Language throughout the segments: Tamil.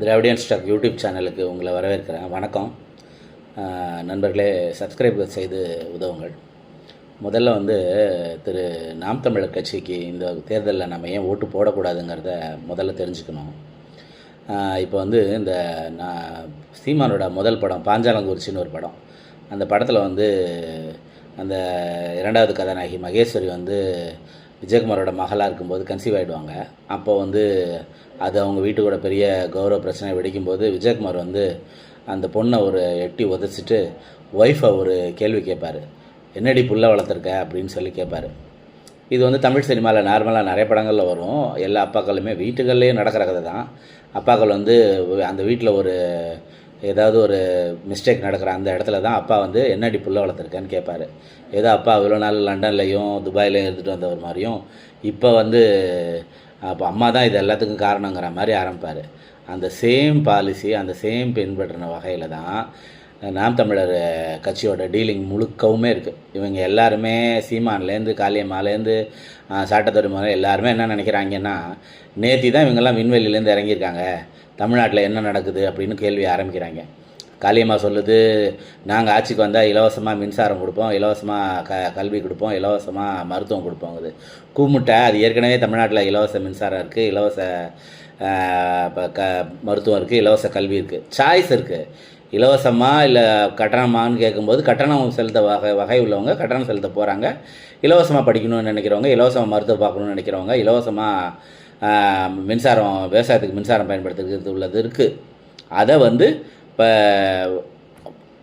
திராவிடியன் ஸ்டாக் யூடியூப் சேனலுக்கு உங்களை வரவேற்கிறேன். வணக்கம். நண்பர்களே சப்ஸ்கிரைப் செய்து உதவுங்கள். முதல்ல வந்து திரு நாம் தமிழர் கட்சிக்கு இந்த தேர்தலில் நம்ம ஏன் ஓட்டு போடக்கூடாதுங்கிறத முதல்ல தெரிஞ்சுக்கணும். இப்போ வந்து இந்த நான் சீமானோட முதல் படம் பாஞ்சாலங்குறிச்சின்னு ஒரு படம். அந்த படத்தில் வந்து அந்த இரண்டாவது கதாநாயகி மகேஸ்வரி வந்து விஜயகுமாரோட மகளாக இருக்கும்போது கன்சீவ் ஆகிடுவாங்க அப்போ வந்து அது அவங்க வீட்டுக்கூட பெரிய கௌரவ பிரச்சனை வெடிக்கும்போது விஜயகுமார் வந்து அந்த பொண்ணை ஒரு எட்டி உதச்சிட்டு ஒய்ஃபை ஒரு கேள்வி கேட்பார். என்னடி புல்ல வளர்த்துருக்க? அப்படின்னு சொல்லி கேட்பாரு. இது வந்து தமிழ் சினிமாவில் நார்மலாக நிறைய படங்களில் வரும். எல்லா அப்பாக்களுமே வீட்டுகள்லேயும் நடக்கிற கதை தான் அப்பாக்கள் வந்து அந்த வீட்டில் ஒரு ஏதாவது ஒரு மிஸ்டேக் நடக்கிற அந்த இடத்துல தான் அப்பா வந்து என்னடி புள்ள வளர்த்துருக்கேன்னு கேட்பாரு ஏதோ அப்பா இவ்வளோ நாள் லண்டன்லேயும் துபாயிலையும் இருந்துட்டு வந்தவர் மாதிரியும் இப்போ வந்து அப்போ அம்மா தான் இது எல்லாத்துக்கும் காரணங்கிற மாதிரி ஆரம்பிப்பார். அந்த சேம் பாலிசி அந்த சேம் பின்பற்றின வகையில் தான் நாம் தமிழர் கட்சியோட டீலிங் முழுக்கவுமே இருக்குது இவங்க எல்லாருமே சீமான்லேருந்து காளியம்மாலேருந்து சாட்டத்துறை முதல்ல எல்லாருமே என்ன நினைக்கிறாங்கன்னா நேத்தி தான் இவங்கெல்லாம் விண்வெளியிலேருந்து இறங்கியிருக்காங்க. தமிழ்நாட்டில் என்ன நடக்குது அப்படின்னு கேள்வி ஆரம்பிக்கிறாங்க. காளியம்மா சொல்லுது நாங்கள் ஆட்சிக்கு வந்தால் இலவசமாக மின்சாரம் கொடுப்போம் இலவசமாக க கல்வி கொடுப்போம் இலவசமாக மருத்துவம் கொடுப்போங்குது. கூமுட்டை அது ஏற்கனவே தமிழ்நாட்டில் இலவச மின்சாரம் இருக்குது இலவச ப- க மருத்துவம் இருக்குது இலவச கல்வி இருக்குது சாய்ஸ் இருக்குது இலவசமாக இல்லை கட்டணமான்னு கேட்கும்போது கட்டணம் செலுத்த வகை வகை உள்ளவங்க கட்டணம் செலுத்த போகிறாங்க இலவசமாக படிக்கணும்னு நினைக்கிறவங்க இலவசமாக மருத்துவம் பார்க்கணும்னு நினைக்கிறவங்க இலவசமாக மின்சாரம் விவசாயத்துக்கு மின்சாரம் பயன்படுத்துறது உள்ளது இருக்குது அதை வந்து இப்போ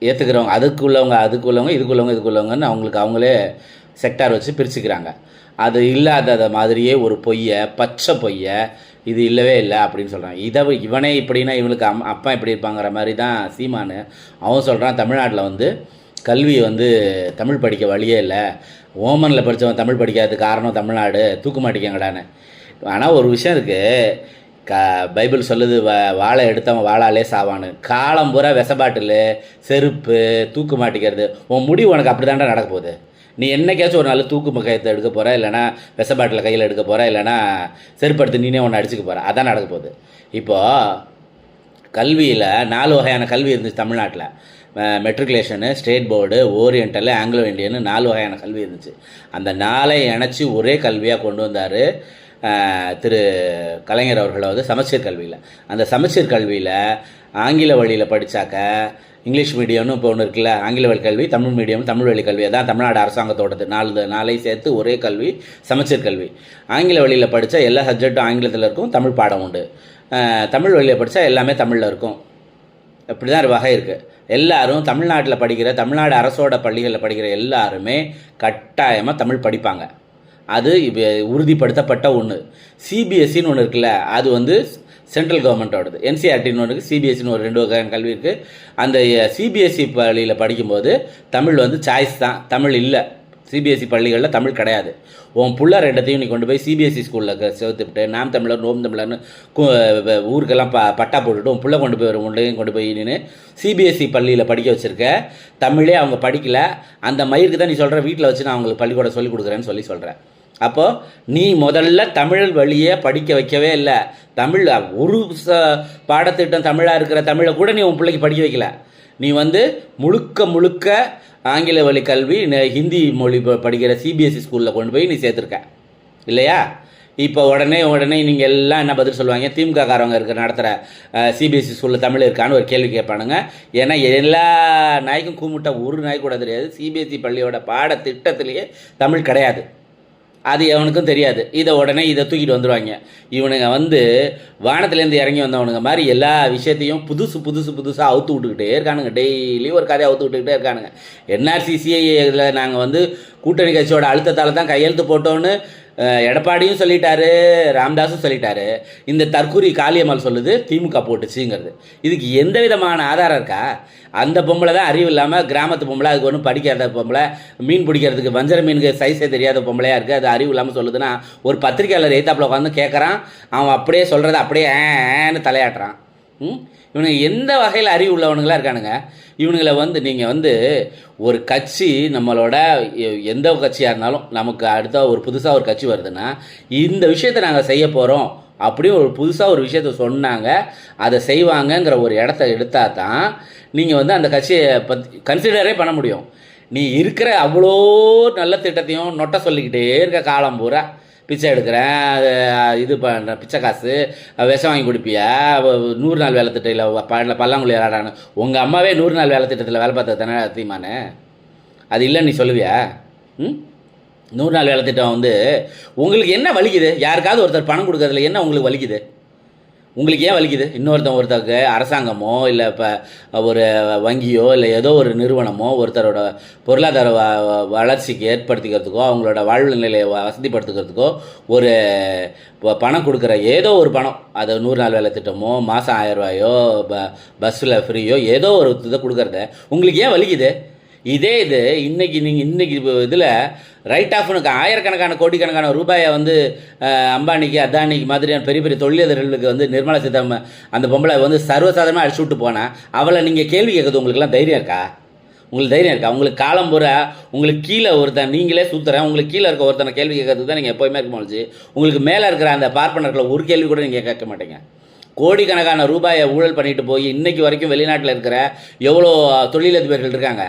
ஏற்றுக்கிறவங்க அதுக்கு உள்ளவங்க அதுக்கு உள்ளவங்க இதுக்கு உள்ளவங்க இதுக்கு உள்ளவங்கன்னு அவங்களுக்கு அவங்களே செக்டார் வச்சு பிரிச்சுக்கிறாங்க. அது இல்லாதத மாதிரியே ஒரு பொய்யை பச்சை பொய்யை இது இல்லவே இல்லை அப்படின்னு சொல்கிறாங்க இதை இவனே இப்படின்னா இவனுக்கு அம் அப்பா இப்படி இருப்பாங்கிற மாதிரி தான் சீமானு அவன் சொல்கிறான் தமிழ்நாட்டில் வந்து கல்வி வந்து தமிழ் படிக்க வழியே இல்லை. ஓமனில் படித்தவன் தமிழ் படிக்காததுக்கு காரணம் தமிழ்நாடு தூக்கு மாட்டிக்கங்கடான்னு. ஆனால் ஒரு விஷயம் இருக்குது க பைபிள் சொல்லுது வ வாழை எடுத்தவன் வாழாலே சாவான்னு காலம் பூரா விசபாட்டில் செருப்பு தூக்கு மாட்டிக்கிறது. உன் முடி உனக்கு அப்படி தாண்டா நடக்க போகுது. நீ என்னைக்காச்சும் ஒரு நாள் தூக்கு கையத்தை எடுக்க போகிற இல்லைனா விசபாட்டில் கையில் எடுக்க போகிற இல்லைனா செருப்பு எடுத்து நீனே ஒன்று அடிச்சுக்க போகிற அதான் நடக்க போகுது. இப்போது கல்வியில் நாலு வகையான கல்வி இருந்துச்சு தமிழ்நாட்டில். Matriculation state board oriental Anglo இண்டியன்னு நாலு வகையான கல்வி இருந்துச்சு. அந்த நாளை இணைச்சி ஒரே கல்வியாக கொண்டு வந்தார் திரு கலைஞர் அவர்கள் வந்து சமச்சீர் கல்வியில். அந்த சமச்சீர் கல்வியில் ஆங்கில வழியில் படித்தாக்க இங்கிலீஷ் மீடியம்னு இப்போ ஒன்று இருக்குல்ல ஆங்கில வழி கல்வி தமிழ் மீடியம் தமிழ் வழி கல்வி அதான் தமிழ்நாடு அரசாங்கத்தோடது. நாலு நாளை சேர்த்து ஒரே கல்வி சமச்சீர் கல்வி. ஆங்கில வழியில் படித்தா எல்லா சப்ஜெக்ட்டும் ஆங்கிலத்தில் இருக்கும் தமிழ் பாடம் உண்டு. தமிழ் வழியில் படித்தா எல்லாமே தமிழில் இருக்கும். இப்படி தான் வகை இருக்குது எல்லாரும் தமிழ்நாட்டில் படிக்கிற தமிழ்நாடு அரசோட பள்ளிகளில் படிக்கிற எல்லாருமே கட்டாயமாக தமிழ் படிப்பாங்க. அது உறுதிப்படுத்தப்பட்ட ஒன்று சிபிஎஸ்சின்னு ஒன்று இருக்குல்ல அது வந்து சென்ட்ரல் கவர்மெண்ட்டோடது என்சிஆர்டின்னு ஒன்று இருக்குது சிபிஎஸ்சின்னு ஒரு ரெண்டு வகையான கல்வி இருக்குது அந்த சிபிஎஸ்சி பள்ளியில் படிக்கும்போது தமிழ் வந்து சாய்ஸ் தான். தமிழ் இல்லை. சிபிஎஸ்சி பள்ளிகளில் தமிழ் கிடையாது. உன் புள்ள ரெண்டத்தையும் நீ கொண்டு போய் சிபிஎஸ்சி ஸ்கூலில் சேர்த்துவிட்டு நாம் தமிழர் நோம் தமிழர்னு ஊருக்கெல்லாம் ப பட்டா போட்டுட்டு உன் புள்ள கொண்டு போய் ஒரு முண்டையும் கொண்டு போய் நின்று சிபிஎஸ்சி பள்ளியில் படிக்க வச்சுருக்க தமிழே அவங்க படிக்கல. அந்த மயிருக்கு தான் நீ சொல்கிற வீட்டில் வச்சு நான் அவங்களுக்கு பள்ளிக்கூடம் சொல்லிக் கொடுக்குறேன்னு சொல்லி சொல்கிறேன் அப்போது நீ முதல்ல தமிழ் வழியே படிக்க வைக்கவே இல்லை. தமிழ் ஒரு ச பாடத்திட்டம் தமிழாக இருக்கிற தமிழை கூட நீ உன் பிள்ளைக்கு படிக்க வைக்கல. நீ வந்து முழுக்க முழுக்க ஆங்கில வழி கல்வி ஹிந்தி மொழி படிக்கிற சிபிஎஸ்சி ஸ்கூலில் கொண்டு போய் நீ சேர்த்துருக்க. இல்லையா? இப்போ உடனே உடனே நீங்கள் எல்லாம் என்ன பதில் சொல்லுவாங்க? திமுக காரவங்க இருக்கிற நடத்துகிற சிபிஎஸ்சி ஸ்கூலில் தமிழ் இருக்கான்னு ஒரு கேள்வி கேட்பானுங்க. ஏன்னா எல்லா நாய்க்கும் கூமுட்ட ஒரு நாய் கூட தெரியாது. சிபிஎஸ்சி பள்ளியோட பாடத்திட்டத்திலேயே தமிழ் கிடையாது. அது எவனுக்கும் தெரியாது. இதை உடனே இதை தூக்கிட்டு வந்துடுவாங்க இவனுங்க வந்து வானத்துலேருந்து இறங்கி வந்தவனுங்க மாதிரி எல்லா விஷயத்தையும் புதுசு புதுசு புதுசாக அவுத்து விட்டுக்கிட்டே இருக்கானுங்க. டெய்லி ஒரு கதையை அவுத்து விட்டுக்கிட்டே இருக்கானுங்க. என்ஆர்சிசிஐயில் நாங்கள் வந்து கூட்டணி கட்சியோட அழுத்தத்தால் தான் கையெழுத்து போட்டோன்னு எடப்பாடியும் சொல்லிட்டாரு ராமதாஸும் சொல்லிட்டாரு. இந்த தற்கூரி காளியம்மாள் சொல்லுது திமுக போட்டுச்சுங்கிறது. இதுக்கு எந்த விதமான ஆதாரம் இருக்கா? அந்த பொம்பளை தான் அறிவு இல்லாமல் கிராமத்து பொம்பளை அதுக்கு ஒன்றும் படிக்காத பொம்பளை மீன் பிடிக்கிறதுக்கு வஞ்சர மீனுக்கு சைஸே தெரியாத பொம்பளையா இருக்குது அது அறிவு இல்லாமல் சொல்லுதுன்னா ஒரு பத்திரிக்கையாளர் எய்த்தாப்புல உட்காந்து கேட்குறான் அவன் அப்படியே சொல்கிறத அப்படியே ஏன்னு தலையாட்டுறான். ம்? இவனுங்க எந்த வகையில் அறிவு உள்ளவனுங்களா இருக்கானுங்க? இவனுங்களை வந்து நீங்கள் வந்து ஒரு கட்சி நம்மளோட எ- எந்த கட்சியாக இருந்தாலும் நமக்கு அடுத்த ஒரு புதுசாக ஒரு கட்சி வருதுன்னா இந்த விஷயத்தை நாங்கள் செய்ய போகிறோம் அப்படியே ஒரு புதுசாக ஒரு விஷயத்த சொன்னாங்க. அதை செய்வாங்கங்கிற ஒரு இடத்த எடுத்தால் தான் நீங்கள் வந்து அந்த கட்சியை பற்றி கன்சிடரே பண்ண முடியும். நீ இருக்கிற அவ்வளோ நல்ல திட்டத்தையும் நொட்ட சொல்லிக்கிட்டே இருக்க காலம் பூரா. பிச்சை எடுக்கிறேன் அது, இது பண்ணுற பிச்சை காசு விஷம் வாங்கி கொடுப்பியா? நூறு நாள் வேலை திட்டம் இல்லை பல்லாங்குழி விளாடானு உங்கள் அம்மாவே நூறு நாள் வேலை திட்டத்தில் வேலை பார்த்தது தானே தீமானு அது இல்லைன்னு நீ சொல்லுவியா? ம்? நூறு நாள் வேலை திட்டம் வந்து உங்களுக்கு என்ன வலிக்குது? யாருக்காவது ஒருத்தர் பணம் கொடுக்கறதுல என்ன உங்களுக்கு வலிக்குது? உங்களுக்கு ஏன் வலிக்குது? இன்னொருத்தன் ஒருத்தருக்கு அரசாங்கமோ இல்லை இப்போ ஒரு வங்கியோ இல்லை ஏதோ ஒரு நிறுவனமோ ஒருத்தரோட பொருளாதார வ வளர்ச்சிக்கு ஏற்படுத்திக்கிறதுக்கோ அவங்களோட வாழ்வு நிலையை வசதிப்படுத்துக்கிறதுக்கோ ஒரு பணம் கொடுக்குற ஏதோ ஒரு பணம் அது நூறு நாள் வேலை திட்டமோ மாதம் ஆயிரம் ரூபாயோ ப பஸ்ஸில் ஃப்ரீயோ ஏதோ ஒரு இதை கொடுக்குறத உங்களுக்கு ஏன் வலிக்குது? இதே இது இன்னைக்கு நீங்கள் இன்னைக்கு இதில் ரைட் ஆஃப்னுக்கு ஆயிரக்கணக்கான கோடிக்கணக்கான ரூபாயை வந்து அம்பானிக்கு அதானிக்கு மாதிரியான பெரிய பெரிய தொழிலதிபர்களுக்கு வந்து நிர்மலா சீதாராமன் அந்த பொம்பளை வந்து சர்வசாதாரணமாக அடிச்சு விட்டு போனால் அவளை நீங்கள் கேள்வி கேட்குறது உங்களுக்குலாம் தைரியம் இருக்கா? உங்களுக்கு தைரியம் இருக்கா? உங்களுக்கு காலம் பூரா உங்களுக்கு கீழே ஒருத்தன் நீங்களே சுற்றுறேன் உங்களுக்கு கீழே இருக்க ஒருத்தனை கேள்வி கேட்கறதுக்கு தான் நீங்கள் எப்போயுமே இருக்க முடிஞ்சு உங்களுக்கு மேலே இருக்கிற அந்த பார்ப்பனர்களை ஒரு கேள்வி கூட நீங்கள் கேட்க மாட்டீங்க. கோடிக்கணக்கான ரூபாயை ஊழல் பண்ணிட்டு போய் இன்னைக்கு வரைக்கும் வெளிநாட்டில் இருக்கிற எவ்வளோ தொழிலதிபர்கள் இருக்காங்க.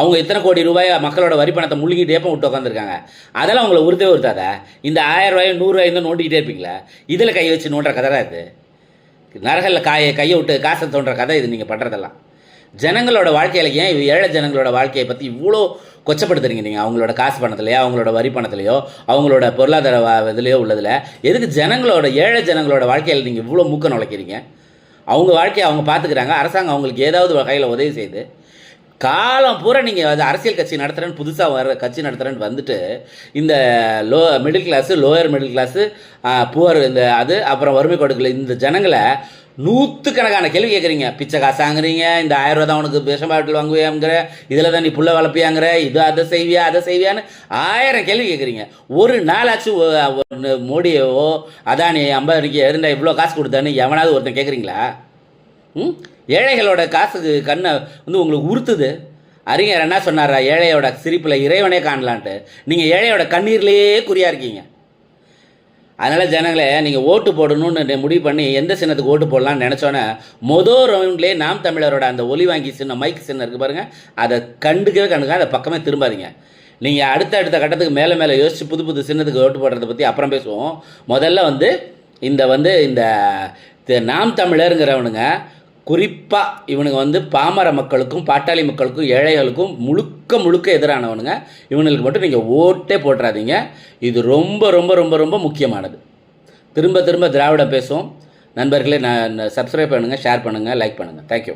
அவங்க இத்தனை கோடி ரூபாய் மக்களோட வரி பணத்தை முழுங்கிட்டே ஏப்பம் விட்டு உட்காந்துருக்காங்க அதெல்லாம் அவங்கள உறுதே உறுத்தாத. இந்த ஆயிரம் ரூபாயும் நூறுரூவாயும் தான் நோண்டிக்கிட்டே இருப்பீங்களா? இதில் கை வச்சு நோண்டுற கதை தான் இது. நரகலில் காயை கையை விட்டு காசை தோன்ற கதை இது நீங்கள் பண்ணுறதெல்லாம் ஜனங்களோட வாழ்க்கையில் ஏன் ஏழை ஜனங்களோட வாழ்க்கையை பற்றி இவ்வளோ கொச்சப்படுத்துறீங்க நீங்கள் அவங்களோட காசு பணத்துலையோ அவங்களோட வரி பணத்துலையோ அவங்களோட பொருளாதார இதுலையோ உள்ளதில் எதுக்கு ஜனங்களோட ஏழை ஜனங்களோட வாழ்க்கையில் நீங்கள் இவ்வளோ மூக்க நுழைக்கிறீங்க? அவங்க வாழ்க்கையை அவங்க பார்த்துக்கிறாங்க அரசாங்கம் அவங்களுக்கு ஏதாவது வகையில் உதவி செய்யுது காலம் பூரா நீங்கள் வந்து அரசியல் கட்சி நடத்துகிறேன்னு புதுசாக வர கட்சி நடத்துகிறேன்னு வந்துட்டு இந்த low middle class lower middle class poor இந்த அது அப்புறம் வறுமை கொடுக்கல இந்த ஜனங்களை நூற்றுக்கணக்கான கேள்வி கேட்குறீங்க. பிச்சை காசாங்கிறீங்க இந்த ஆயிரம் ரூபா தான் உனக்கு விஷம் பாட்டில் வாங்குவியாங்கிற இதில் தான் நீ புள்ள வளர்ப்பியாங்கிற இது அதை செய்வியா அதை செய்வியான்னு ஆயிரம் கேள்வி கேட்குறீங்க. ஒரு நாளாச்சும் மோடியவோ அதானி அம்பானிக்கு இருந்தால் இவ்வளோ காசு கொடுத்தான்னு எவனாவது ஒருத்தன் கேட்குறீங்களா? ஏழைகளோட காசுக்கு கண்ணை வந்து உங்களுக்கு உறுத்துது. அறிஞர் என்ன சொன்னாரா? ஏழையோட சிரிப்பில் இறைவனே காணலான்ட்டு. நீங்கள் ஏழையோட கண்ணீர்லேயே குறியாக இருக்கீங்க. அதனால் ஜனங்களே நீங்கள் ஓட்டு போடணும்னு முடிவு பண்ணி எந்த சின்னத்துக்கு ஓட்டு போடலாம்னு நினச்சோன்னே மொதல் ரவுண்ட்லேயே நாம் தமிழரோட அந்த ஒலி வாங்கி சின்ன மைக் சின்னம் இருக்குது பாருங்கள் அதை கண்டுக்கவே கண்டுக்க அதை பக்கமே திரும்பாதீங்க. நீங்கள் அடுத்த அடுத்த கட்டத்துக்கு மேலே மேலே யோசித்து புது புது சின்னத்துக்கு ஓட்டு போடுறதை பற்றி அப்புறம் பேசுவோம். முதல்ல வந்து இந்த வந்து இந்த நாம் தமிழருங்கிறவனுங்க குறிப்பாக இவனுங்க வந்து பாமர மக்களுக்கும் பாட்டாளி மக்களுக்கும் ஏழைகளுக்கும் முழுக்க முழுக்க எதிரானவனுங்க. இவனுக்கு மட்டும் நீங்கள் ஓட்டே போட்டுறாதீங்க. இது ரொம்ப ரொம்ப ரொம்ப ரொம்ப முக்கியமானது. திரும்ப திரும்ப திராவிடம் பேசும் நண்பர்களே நான் சப்ஸ்கிரைப் பண்ணுங்கள் ஷேர் பண்ணுங்கள் லைக் பண்ணுங்கள் தேங்க்யூ